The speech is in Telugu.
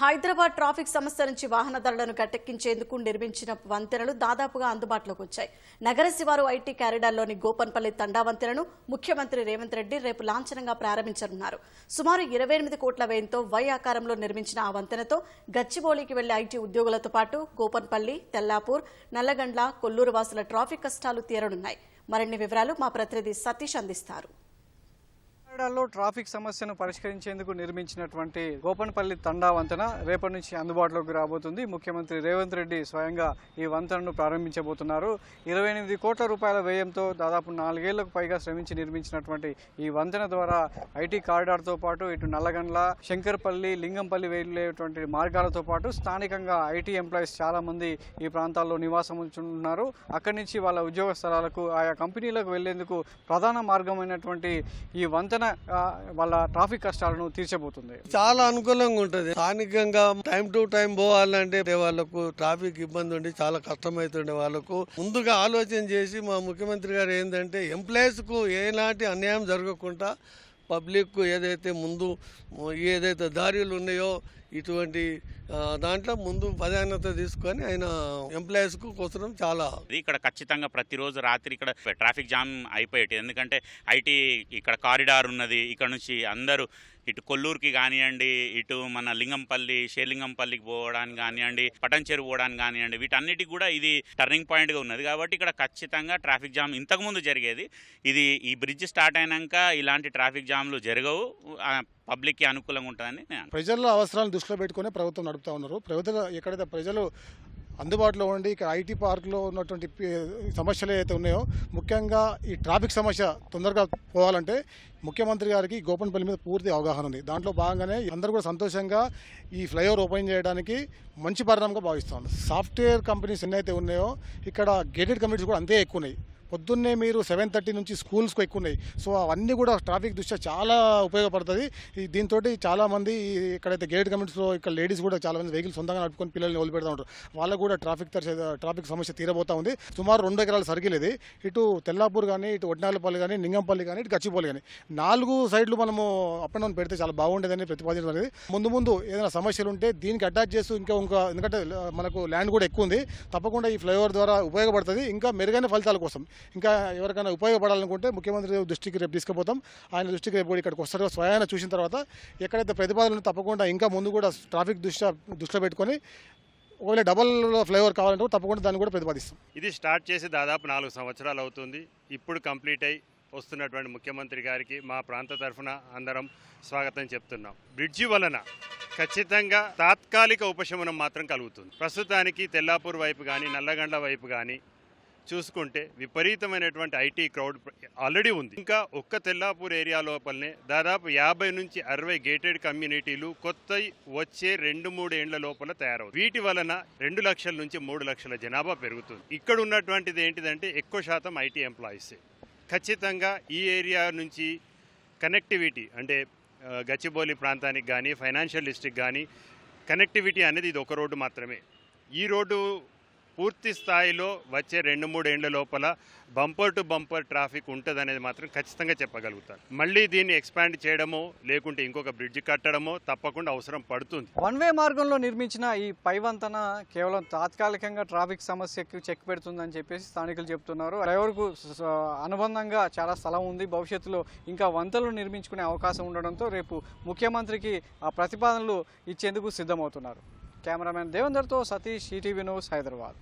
హైదరాబాద్ ట్రాఫిక్ సమస్య నుంచి వాహనదారులను గట్టెక్కించేందుకు నిర్మించిన వంతెనలు దాదాపుగా అందుబాటులోకి వచ్చాయి. నగర శివారు ఐటీ క్యారిడార్లోని గోపన్పల్లి తండా వంతెనను ముఖ్యమంత్రి రేవంత్ రెడ్డి రేపు లాంఛనంగా ప్రారంభించనున్నారు. సుమారు ఇరవై ఎనిమిది కోట్ల వ్యయంతో వై ఆకారంలో నిర్మించిన ఆ వంతెనతో గచ్చిబౌలికి వెళ్ళే ఐటీ ఉద్యోగులతో పాటు గోపన్పల్లి తెల్లాపూర్ నల్లగండ్ల కొల్లూరు వాసుల ట్రాఫిక్ కష్టాలు తీరనున్నాయి. మరిన్ని వివరాలు మా ప్రతినిధి సతీష్ అందిస్తారు. కాకినాడలో ట్రాఫిక్ సమస్యను పరిష్కరించేందుకు నిర్మించినటువంటి గోపన్పల్లి తండా వంతెన రేపటి నుంచి అందుబాటులోకి రాబోతుంది. ముఖ్యమంత్రి రేవంత్ రెడ్డి స్వయంగా ఈ వంతెనను ప్రారంభించబోతున్నారు. ఇరవై ఎనిమిది కోట్ల రూపాయల వ్యయంతో దాదాపు నాలుగేళ్ళకు పైగా శ్రమించి నిర్మించినటువంటి ఈ వంతెన ద్వారా ఐటీ కారిడార్తో పాటు ఇటు నల్లగండ్ల శంకర్పల్లి లింగంపల్లి వెళ్ళేటువంటి మార్గాలతో పాటు స్థానికంగా ఐటీ ఎంప్లాయీస్ చాలా మంది ఈ ప్రాంతాల్లో నివాసం ఉంటున్నారు అక్కడి నుంచి వాళ్ళ ఉద్యోగ స్థలాలకు ఆయా కంపెనీలకు వెళ్ళేందుకు ప్రధాన మార్గమైనటువంటి ఈ వంతెన వాళ్ళ ట్రాఫిక్ కష్టాలను తీర్చబోతుంది. చాలా అనుకూలంగా ఉంటుంది. స్థానికంగా టైం టు టైం పోవాలంటే వాళ్ళకు ట్రాఫిక్ ఇబ్బంది ఉండి చాలా కష్టమవుతుండే వాళ్ళకు. ముందుగా ఆలోచన చేసి మా ముఖ్యమంత్రి గారు ఏంటంటే ఎంప్లాయీస్కు ఏనాటి అన్యాయం జరగకుండా పబ్లిక్ ఏదైతే ముందు ఏదైతే దారులు ఉన్నాయో ఇటువంటి దాంట్లో ముందు ప్రాధాన్యత తీసుకొని ఆయన ఎంప్లాయీస్కు కోసం చాలా. ఇక్కడ ఖచ్చితంగా ప్రతిరోజు రాత్రి ఇక్కడ ట్రాఫిక్ జామ్ అయిపోయేటి. ఎందుకంటే ఐటీ ఇక్కడ కారిడార్ ఉన్నది. ఇక్కడ నుంచి అందరూ ఇటు కొల్లూరుకి కానివ్వండి ఇటు మన లింగంపల్లి షేర్లింగంపల్లికి పోవడానికి కానివ్వండి పటంచెరు పోవడానికి కానివ్వండి వీటన్నిటికి కూడా ఇది టర్నింగ్ పాయింట్గా ఉన్నది. కాబట్టి ఇక్కడ ఖచ్చితంగా ట్రాఫిక్ జామ్ ఇంతకుముందు జరిగేది. ఇది ఈ బ్రిడ్జ్ స్టార్ట్ అయినాక ఇలాంటి ట్రాఫిక్ జామ్లు జరగవు. పబ్లిక్కి అనుకూలంగా ఉంటుందని ప్రజల అవసరాలను దృష్టిలో పెట్టుకుని ప్రభుత్వం నడుపుతా ఉన్నారు. ప్రభుత్వం ఎక్కడైతే ప్రజలు అందుబాటులో ఉండి ఇక్కడ ఐటీ పార్క్లో ఉన్నటువంటి సమస్యలు ఏవైతే ఉన్నాయో ముఖ్యంగా ఈ ట్రాఫిక్ సమస్య తొందరగా పోవాలంటే ముఖ్యమంత్రి గారికి గోపన్పల్లి మీద పూర్తి అవగాహన ఉంది. దాంట్లో భాగంగానే అందరూ కూడా సంతోషంగా ఈ ఫ్లైఓవర్ ఓపెన్ చేయడానికి మంచి పరిణామంగా భావిస్తాం సాఫ్ట్వేర్ కంపెనీస్ ఎన్నైతే ఉన్నాయో ఇక్కడ గేటెడ్ కమిటీస్ కూడా అంతే ఎక్కువ ఉన్నాయి. పొద్దున్నే మీరు సెవెన్ థర్టీ నుంచి స్కూల్స్కి ఎక్కువ ఉన్నాయి సో అవన్నీ కూడా ట్రాఫిక్ దృష్ట్యా చాలా ఉపయోగపడుతుంది. ఈ దీంతో చాలామంది ఇక్కడైతే గేట్ కమిటీస్లో ఇక్కడ లేడీస్ కూడా చాలా మంది వెహికల్ సొంతంగా నడుపుకొని పిల్లల్ని వదిలిపెడతా ఉంటారు. వాళ్ళకు కూడా ట్రాఫిక్ ట్రాఫిక్ సమస్య తీరబోతా ఉంది. సుమారు రెండు ఎకరాల సర్కిల్ ఇది. ఇటు తెల్లాపూర్ కానీ ఇటు వడ్నాలపల్లి కానీ నింగంపల్లి కానీ ఇటు గచ్చిపల్లి కానీ నాలుగు సైడ్లు మనము అప్ అండ్ డౌన్ పెడితే చాలా బాగుండేదని ప్రతిపాదించడం అనేది. ముందు ముందు ఏదైనా సమస్యలు ఉంటే దీనికి అటాచ్ చేస్తూ ఇంకా ఇంకా ఎందుకంటే మనకు ల్యాండ్ కూడా ఎక్కువ ఉంది తప్పకుండా ఈ ఫ్లైఓవర్ ద్వారా ఉపయోగపడుతుంది. ఇంకా మెరుగైన ఫలితాల కోసం. ఇంకా ఎవరికైనా ఉపయోగపడాలనుకుంటే ముఖ్యమంత్రి దృష్టికి రేపు తీసుకుపోతాం. ఆయన దృష్టికి రేపు కూడా ఇక్కడికి వస్తారు. స్వయాన చూసిన తర్వాత ఎక్కడైతే ప్రతిపాదనలు తప్పకుండా ఇంకా ముందు కూడా ట్రాఫిక్ దృష్ట్యా దృష్టిలో పెట్టుకొని ఒకవేళ డబల్ ఫ్లైఓవర్ కావాలంటే తప్పకుండా దాన్ని కూడా ప్రతిపాదిస్తాం. ఇది స్టార్ట్ చేసి దాదాపు నాలుగు సంవత్సరాలు అవుతుంది. ఇప్పుడు కంప్లీట్ అయి వస్తున్నటువంటి ముఖ్యమంత్రి గారికి మా ప్రాంత తరఫున అందరం స్వాగతం చెప్తున్నాం. బ్రిడ్జి వలన ఖచ్చితంగా తాత్కాలిక ఉపశమనం మాత్రం కలుగుతుంది. ప్రస్తుతానికి తెల్లాపూర్ వైపు కానీ నల్లగండ్ల వైపు కానీ చూసుకుంటే విపరీతమైనటువంటి ఐటీ క్రౌడ్ ఆల్రెడీ ఉంది. ఇంకా ఒక్క తెల్లాపూర్ ఏరియా లోపలనే దాదాపు యాభై నుంచి అరవై గేటెడ్ కమ్యూనిటీలు కొత్త వచ్చే రెండు మూడు ఏండ్ల లోపల తయారవుతుంది వీటి వలన రెండు లక్షల నుంచి మూడు లక్షల జనాభా పెరుగుతుంది. ఇక్కడ ఉన్నటువంటిది ఏంటిదంటే ఎక్కువ శాతం ఐటీ ఎంప్లాయీస్. ఖచ్చితంగా ఈ ఏరియా నుంచి కనెక్టివిటీ అంటే గచ్చిబౌలి ప్రాంతానికి కానీ ఫైనాన్షియల్ డిస్ట్రిక్ట్ కానీ కనెక్టివిటీ అనేది ఇది ఒక రోడ్డు మాత్రమే. ఈ రోడ్డు పూర్తి స్థాయిలో వచ్చే రెండు మూడు ఏండ్ల లోపల బంపర్ టు బంపర్ ట్రాఫిక్ ఉంటుంది అనేది మాత్రం ఖచ్చితంగా చెప్పగలుగుతారు. మళ్ళీ దీన్ని ఎక్స్పాండ్ చేయడమో లేకుంటే ఇంకొక బ్రిడ్జ్ కట్టడమో తప్పకుండా అవసరం పడుతుంది. వన్ వే మార్గంలో నిర్మించిన ఈ పైవంతన కేవలం తాత్కాలికంగా ట్రాఫిక్ సమస్యకు చెక్ పెడుతుందని చెప్పేసి స్థానికులు చెప్తున్నారు. డ్రైవర్కు అనుబంధంగా చాలా స్థలం ఉంది. భవిష్యత్తులో ఇంకా వంతలు నిర్మించుకునే అవకాశం ఉండడంతో రేపు ముఖ్యమంత్రికి ఆ ప్రతిపాదనలు ఇచ్చేందుకు సిద్ధమవుతున్నారు. कैमरामैन देवेंद्र तो सतीश ई न्यूज़ हैदराबाद।